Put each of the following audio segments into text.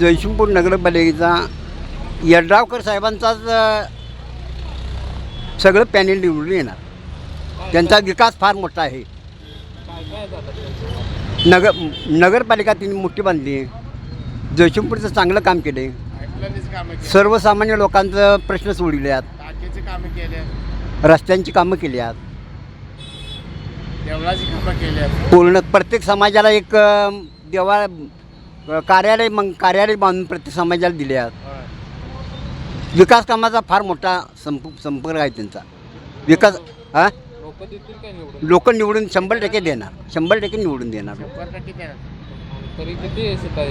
जयसिंगपूर नगरपालिकेचा यड्रावकर साहेबांचाच सगळं पॅनेल निवडून येणार. त्यांचा विकास फार मोठा आहे. नगर नगरपालिका त्यांनी मोठी बांधली. आहे जयसिंगपूरचं चांगलं काम केलं. आहे सर्वसामान्य लोकांचं प्रश्न सोडले आहेत रस्त्यांची कामं केली आहेत पूर्ण प्रत्येक समाजाला एक देवा कार्यालय मग कार्यालय बांधून प्रत्येक समाजाला दिले आहेत. विकास कामाचा फार मोठा संप संपर्क आहे त्यांचा. विकास हा? लोक निवडून? शंभर टक्के देणार. शंभर टक्के निवडून देणार सीटा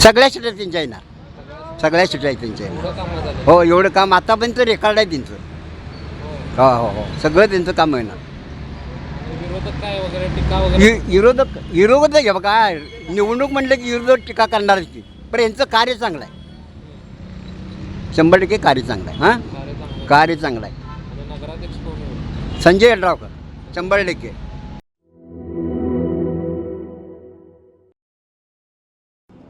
सगळ्या शिट्या त्यांच्या येणार सगळ्या शिट्या त्यांच्या येणार हो एवढं काम आतापर्यंत रेकॉर्ड आहे त्यांचं. हो. हो हो सगळं त्यांचं काम येणार विरोधक काय वगैरे टीका वगैरे वि- विरोधक विरोधक बघा. निवडणूक म्हणलं की विरोधक टीका करणारच की पण यांचं कार्य चांगलं आहे. शंभर टक्के कार्य चांगलं आहे हां? कार्य चांगलं कार्य चांगलं आहे. आणि नगराध्यक्ष कोण निवडून संजय यड्रावकर शंभर टक्के.